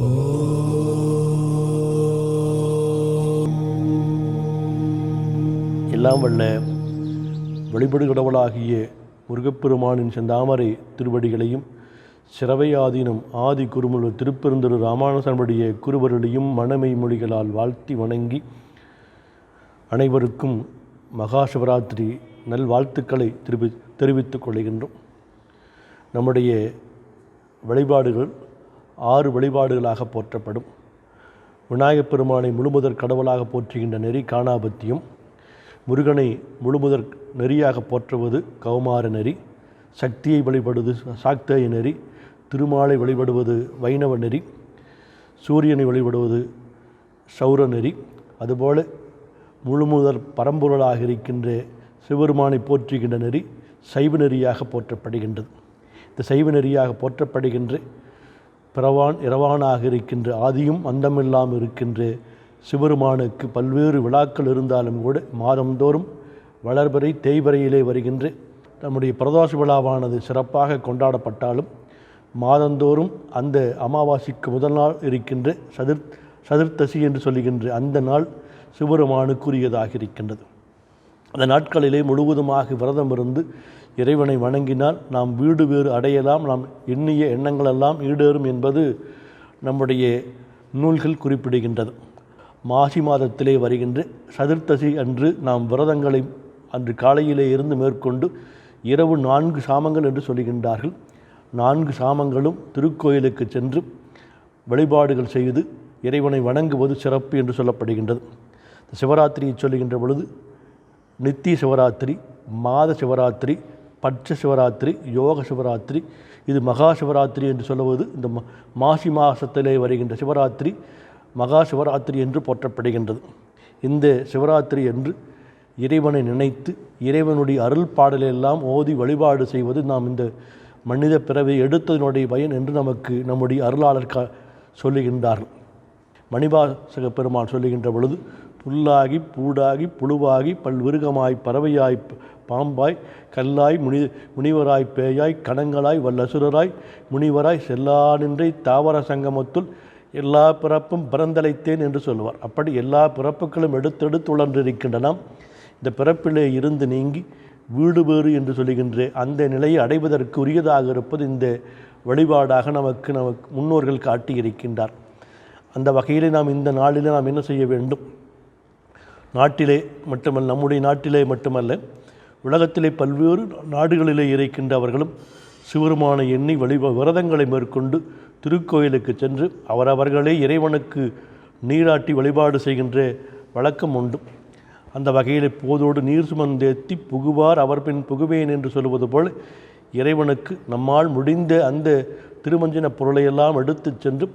எல்லாம் வல்ல வழிபடு கடவுளாகிய முருகப்பெருமானின் செந்தாமரை திருவடிகளையும் சிறவையாதீனம் ஆதி குருமுழு திருப்பெருந்தூர் ராமானுசனுடைய குருவருடையும் மனமை மொழிகளால் வாழ்த்தி வணங்கி அனைவருக்கும் மகா சிவராத்திரி நல்வாழ்த்துக்களை தெரிவி தெரிவித்துக் கொள்கின்றோம். நம்முடைய வழிபாடுகள் ஆறு வழிபாடுகளாக போற்றப்படும். விநாயகப் பெருமானை முழுமுதற் கடவுளாக போற்றுகின்ற நெறி காணாபத்தியம் முருகனை முழுமுதற் நெறியாக போற்றுவது கௌமார நெறி சக்தியை வழிபடுவது சாக்தேய நெறி திருமாலை வழிபடுவது வைணவ நெறி சூரியனை வழிபடுவது சௌர நெறி. அதுபோல முழுமுதற் பரம்பொருளாக இருக்கின்ற சிவபெருமானை போற்றுகின்ற நெறி சைவ நெறியாக போற்றப்படுகின்றது. இந்த சைவ நெறியாக போற்றப்படுகின்ற பிறவான் இரவானாக இருக்கின்ற ஆதியும் அந்தமில்லாமல் இருக்கின்ற சிவருமானுக்கு பல்வேறு விழாக்கள் இருந்தாலும் கூட மாதந்தோறும் வளர்பறை தேய்பறையிலே வருகின்ற நம்முடைய பிரதோஷ விழாவானது சிறப்பாக கொண்டாடப்பட்டாலும் மாதந்தோறும் அந்த அமாவாசைக்கு முதல் நாள் இருக்கின்ற சதுர் சதுர்த்தசி என்று சொல்லுகின்ற அந்த நாள் சிவருமானுக்குரியதாக இருக்கின்றது. அந்த நாட்களிலே முழுவதுமாக விரதம் இருந்து இறைவனை வணங்கினால் நாம் வீடு வேறு அடையலாம் நாம் எண்ணிய எண்ணங்களெல்லாம் ஈடேறும் என்பது நம்முடைய நூல்கள் குறிப்பிடுகின்றது. மாசி மாதத்திலே வருகின்ற சதுர்த்தசி அன்று நாம் விரதங்களை அன்று காலையிலே இருந்து மேற்கொண்டு இரவு நான்கு சாமங்கள் என்று சொல்கின்றார்கள். நான்கு சாமங்களும் திருக்கோயிலுக்கு சென்று வழிபாடுகள் செய்து இறைவனை வணங்குவது சிறப்பு என்று சொல்லப்படுகின்றது. சிவராத்திரியை சொல்லுகின்ற பொழுது நித்திய சிவராத்திரி மாத சிவராத்திரி பட்ச சிவராத்திரி யோக சிவராத்திரி இது மகா சிவராத்திரி என்று சொல்லுவது இந்த மாசி மாசத்திலே வருகின்ற சிவராத்திரி மகா சிவராத்திரி என்று போற்றப்படுகின்றது. இந்த சிவராத்திரி என்று இறைவனை நினைத்து இறைவனுடைய அருள் பாடலெல்லாம் ஓதி வழிபாடு செய்வது நாம் இந்த மனித பிறவை எடுத்ததனுடைய பயன் என்று நமக்கு நம்முடைய அருளாளர் கா சொல்லுகின்றார்கள். மணிவாசக பெருமான் சொல்லுகின்ற பொழுது புல்லாகி பூடாகி புழுவாகி பல்விருகமாய் பறவையாய் பாம்பாய் கல்லாய் முனி முனிவராய் பேயாய் கணங்களாய் வல்லசுரராய் முனிவராய் செல்லா நின்றை தாவர சங்கமத்துள் எல்லா பிறப்பும் பிறந்தளைத்தேன் என்று சொல்லுவார் அப்படி எல்லா பிறப்புகளும் எடுத்தெடுத்து உழன்றிருக்கின்றன இந்த பிறப்பிலே இருந்து நீங்கி வீடு வேறு என்று சொல்லுகின்ற அந்த நிலையை அடைவதற்கு உரியதாக இருப்பது இந்த வழிபாடாக நமக்கு நமக்கு முன்னோர்கள் காட்டியிருக்கின்றார். அந்த வகையிலே நாம் இந்த நாளிலே நாம் என்ன செய்ய வேண்டும்? நாட்டிலே மட்டுமல்ல நம்முடைய நாட்டிலே மட்டுமல்ல உலகத்திலே பல்வேறு நாடுகளிலே இருக்கின்றவர்களும் சிவருமான எண்ணி வழி விரதங்களை மேற்கொண்டு திருக்கோயிலுக்கு சென்று அவரவர்களே இறைவனுக்கு நீராட்டி வழிபாடு செய்கின்ற வழக்கம் உண்டு. அந்த வகையில் போதோடு நீர் சுமந்தேத்தி புகுவார் அவர் பின் புகுவேன் என்று சொல்வது போல் இறைவனுக்கு நம்மால் முடிந்த அந்த திருமஞ்சின பொருளையெல்லாம் எடுத்துச் சென்று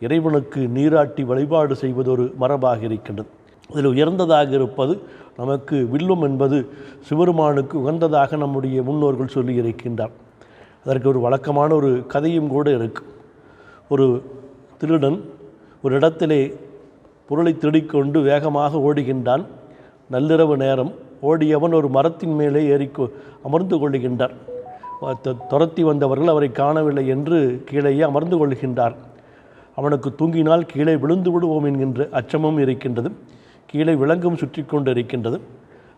இறைவனுக்கு நீராட்டி வழிபாடு செய்வது ஒரு மரபாக இருக்கின்றது. இதில் உயர்ந்ததாக இருப்பது நமக்கு வில்லும் என்பது சிவருமானுக்கு உகந்ததாக நம்முடைய முன்னோர்கள் சொல்லி இருக்கின்றார். அதற்கு ஒரு வழக்கமான ஒரு கதையும் கூட இருக்கு. ஒரு திருடன் ஒரு இடத்திலே பொருளை திருடிக்கொண்டு வேகமாக ஓடுகின்றான். நள்ளிரவு நேரம் ஓடியவன் ஒரு மரத்தின் மேலே ஏறி அமர்ந்து கொள்ளுகின்றார் துரத்தி வந்தவர்கள் அவரை காணவில்லை என்று கீழேயே அமர்ந்து கொள்கின்றார். அவனுக்கு தூங்கினால் கீழே விழுந்து விடுவோம் என்கின்ற அச்சமும் இருக்கின்றது. கீழே விலங்கும் சுற்றி கொண்டு இருக்கின்றது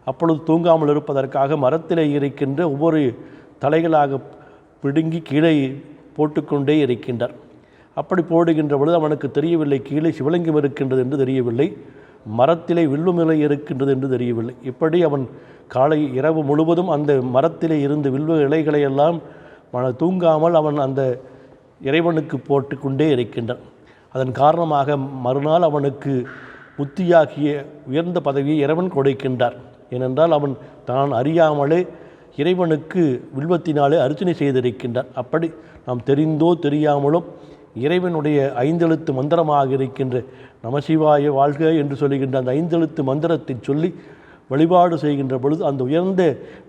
அப்பொழுது தூங்காமல் இருப்பதற்காக மரத்திலே இருக்கின்ற ஒவ்வொரு தலைகளாக பிடுங்கி கீழே போட்டுக்கொண்டே இருக்கின்றார். அப்படி போடுகின்ற பொழுது அவனுக்கு தெரியவில்லை கீழே சிவலிங்கம் இருக்கின்றது என்று தெரியவில்லை மரத்திலே வில்லுமிலை இருக்கின்றது என்று தெரியவில்லை. இப்படி அவன் காலை இரவு முழுவதும் அந்த மரத்திலே இருந்து வில்வ இலைகளை எல்லாம் மன- தூங்காமல் அவன் அந்த இறைவனுக்கு போட்டு கொண்டே இருக்கின்றான். அதன் காரணமாக மறுநாள் அவனுக்கு புத்தியாகிய உயர்ந்த பதவியை இறைவன் கொடுக்கின்றார். ஏனென்றால் அவன் தான் அறியாமலே இறைவனுக்கு வில்வத்தினாலே அர்ச்சனை செய்திருக்கின்றார் அப்படி நாம் தெரிந்தோ தெரியாமலும் இறைவனுடைய ஐந்தெழுத்து மந்திரமாக இருக்கின்ற நமசிவாய வாழ்க என்று சொல்லுகின்ற அந்த ஐந்தெழுத்து மந்திரத்தை சொல்லி வழிபாடு செய்கின்ற பொழுது அந்த உயர்ந்த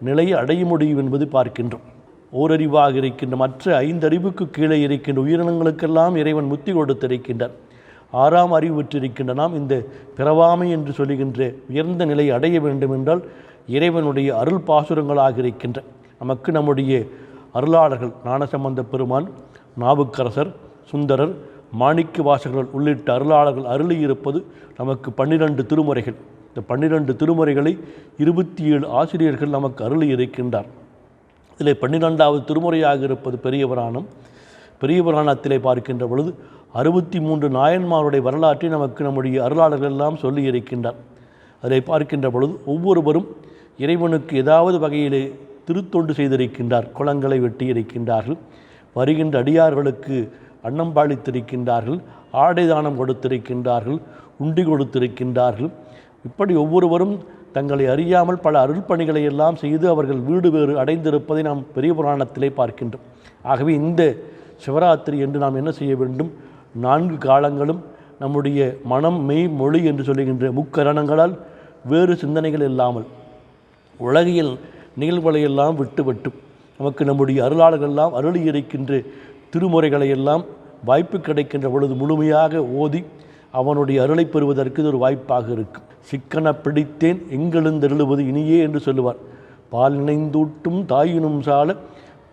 நிலையை அடைய முடியும் என்பது பார்க்கின்றோம். ஓரறிவாக இருக்கின்ற மற்ற ஐந்தறிவுக்கு கீழே இருக்கின்ற உயிரினங்களுக்கெல்லாம் இறைவன் முத்தி கொடுத்திருக்கின்றார். ஆறாம் அறிவு பெற்றிருக்கின்ற நாம் இந்த பிறவாமை என்று சொல்லுகின்ற உயர்ந்த நிலையை அடைய வேண்டும் என்றால் இறைவனுடைய அருள் பாசுரங்களாக இருக்கின்ற நமக்கு நம்முடைய அருளாளர்கள் ஞானசம்பந்த பெருமான் நாவுக்கரசர் சுந்தரர் மாணிக்க வாசகர்கள் உள்ளிட்ட அருளாளர்கள் அருளியிருப்பது நமக்கு பன்னிரண்டு திருமுறைகள். இந்த பன்னிரண்டு திருமுறைகளை இருபத்தி ஏழு ஆசிரியர்கள் நமக்கு அருளி இருக்கின்றார் இதில் பன்னிரெண்டாவது திருமுறையாக இருப்பது பெரிய பெரிய புராணத்திலே பார்க்கின்ற பொழுது அறுபத்தி மூன்று நாயன்மாருடைய வரலாற்றை நமக்கு நம்முடைய அருளாளர்கள் எல்லாம் சொல்லி இருக்கின்றார். அதை பார்க்கின்ற பொழுது ஒவ்வொருவரும் இறைவனுக்கு ஏதாவது வகையிலே திருத்தொண்டு செய்திருக்கின்றார் குளங்களை வெட்டி இருக்கின்றார்கள் வருகின்ற அடியார்களுக்கு அன்னம் பாலித்திருக்கின்றார்கள் ஆடை தானம் கொடுத்திருக்கின்றார்கள் உண்டி கொடுத்திருக்கின்றார்கள். இப்படி ஒவ்வொருவரும் தங்களை அறியாமல் பல அருள் பணிகளை எல்லாம் செய்து அவர்கள் வீடு வேறு அடைந்திருப்பதை நாம் பெரிய புராணத்திலே பார்க்கின்றோம். ஆகவே இந்த சிவராத்திரி என்று நாம் என்ன செய்ய வேண்டும்? நான்கு காலங்களும் நம்முடைய மனம் மெய் மொழி என்று சொல்லுகின்ற முக்கரணங்களால் வேறு சிந்தனைகள் இல்லாமல் உலகியல் நிகழ்வுகளை எல்லாம் விட்டுவிட்டு நமக்கு நம்முடைய அருளாளர்கள் எல்லாம் அருளி இருக்கின்ற திருமுறைகளையெல்லாம் வாய்ப்பு கிடைக்கின்ற பொழுது முழுமையாக ஓதி அவனுடைய அருளை பெறுவதற்கு இது ஒரு வாய்ப்பாக இருக்கும். சிக்கன பிடித்தேன் எங்கெழுந்தெழுவது இனியே என்று சொல்லுவார். பால் நினைந்தூட்டும் தாயினும் சால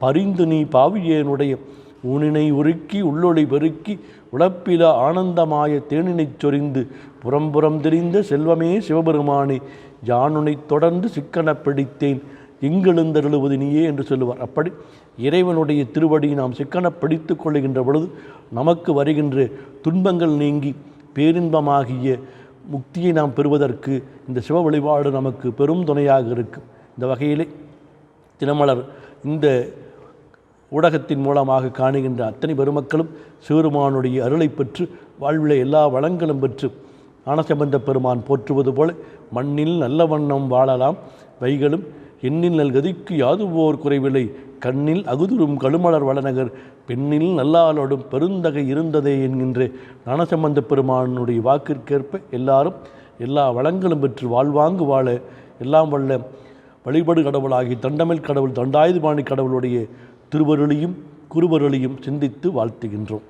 பரிந்து நீ பாவியேனுடைய ஊனினை உருக்கி உள்ளொளி பெருக்கி உழப்பில ஆனந்தமாய தேனினைச் சொரிந்து புறம்புறம் தெரிந்த செல்வமே சிவபெருமானே யானுனைத் தொடர்ந்து சிக்கன பிடித்தேன் எங்கெழுந்தருளுவது நீயே என்று சொல்லுவார். அப்படி இறைவனுடைய திருவடியை நாம் சிக்கன பிடித்து கொள்ளுகின்ற பொழுது நமக்கு வருகின்ற துன்பங்கள் நீங்கி பேரின்பமாகிய முக்தியை நாம் பெறுவதற்கு இந்த சிவ வழிபாடு நமக்கு பெரும் துணையாக இருக்கும் இந்த வகையிலே தினமலர் இந்த ஊடகத்தின் மூலமாக காணுகின்ற அத்தனை பெருமக்களும் சிவருமானுடைய அருளை பெற்று வாழ்விலே எல்லா வளங்களும் பெற்று ஞானசம்பந்த பெருமான் போற்றுவது போல மண்ணில் நல்ல வண்ணம் வாழலாம். வைகளும் எண்ணில் நல்கதிக்கு யாதுவோர் குறைவில்லை. கண்ணில் அகுதுரும் கழுமலர் வளநகர் பெண்ணில் நல்லாளோடும் பெருந்தகை இருந்ததே என்கின்ற ஞானசம்பந்த பெருமானுடைய வாக்கிற்கேற்ப எல்லாரும் எல்லா வளங்களும் பெற்று வாழ்வாங்கு வாழ எல்லாம் வல்ல வழிபடு கடவுளாகி தண்டமிழ் கடவுள் தண்டாயுதபாணி கடவுளுடைய திருவருளியும் குருவருளியும் சிந்தித்து வாழ்த்துகின்றோம்.